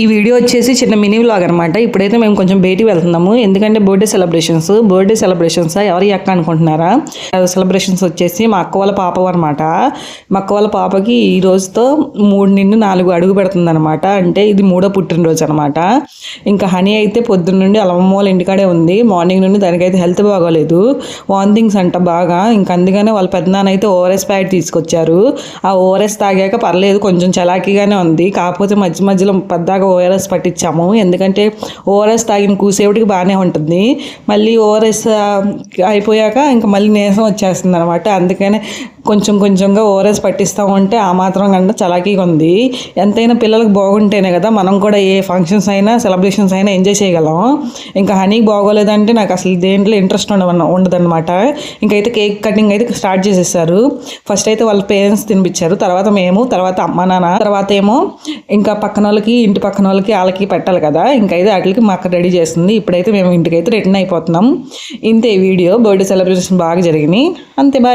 ఈ వీడియో వచ్చేసి చిన్న మినీ వ్లాగ్ అనమాట ఇప్పుడైతే మేము కొంచెం బయటికి వెళ్తున్నాము. ఎందుకంటే బర్త్డే సెలబ్రేషన్స్ బర్త్డే సెలబ్రేషన్స్ ఎవరి అక్క అనుకుంటున్నారా? సెలబ్రేషన్స్ వచ్చేసి మా అక్క వాళ్ళ పాప అనమాట మా అక్క వాళ్ళ పాపకి ఈ రోజుతో మూడు నిండు నాలుగు అడుగు పెడుతుంది అనమాట అంటే ఇది మూడో పుట్టినరోజు అనమాట ఇంకా హనీ అయితే పొద్దున్న నుండి అలమ్మోల వాళ్ళ ఇంటికాడే ఉంది. మార్నింగ్ నుండి దానికైతే హెల్త్ బాగోలేదు. వామిటింగ్స్ అంట బాగా. ఇంకా అందుకనే వాళ్ళ పెద్దనాన్న అయితే ఓఆర్ఎస్ ప్యాడ్ తీసుకొచ్చారు. ఆ ఓఆర్ఎస్ తాగాక పర్లేదు కొంచెం చలాకీగానే ఉంది. కాకపోతే మధ్య మధ్యలో పెద్దగా ఓఆర్ఎస్ పట్టించాము. ఎందుకంటే ఓఆర్ఎస్ తాగిన కూసేపటికి బాగానే ఉంటుంది. మళ్ళీ ఓఆర్ఎస్ అయిపోయాక ఇంకా మళ్ళీ నీరసం వచ్చేస్తుంది అనమాట అందుకనే కొంచెం కొంచెంగా ఓఆర్ఎస్ పట్టిస్తూ ఉంటే ఆ మాత్రం కన్నా చలాకీగా ఉంది. ఎంతైనా పిల్లలకు బాగుంటేనే కదా మనం కూడా ఏ ఫంక్షన్స్ అయినా సెలబ్రేషన్స్ అయినా ఎంజాయ్ చేయగలం. ఇంకా హనీ బాగోలేదంటే నాకు అసలు దేంట్లో ఇంట్రెస్ట్ ఉండవన్న ఉండదన్నమాట. ఇంకైతే కేక్ కటింగ్ అయితే స్టార్ట్ చేసేసారు. ఫస్ట్ అయితే వాళ్ళ పేరెంట్స్ తినిపించారు. తర్వాత మేము తర్వాత అమ్మ నాన్న తర్వాత ఏమో ఇంకా పక్కన వాళ్ళకి ఇంటి పక్కన వాళ్ళకి వాళ్ళకి పెట్టాలి కదా. ఇంకైతే వాటికి మా అక్క రెడీ చేస్తుంది. ఇప్పుడైతే మేము ఇంటికైతే రిటర్న్ అయిపోతున్నాం. ఇంతే వీడియో బర్త్డే సెలబ్రేషన్ బాగా జరిగినాయి. అంతే బాయ్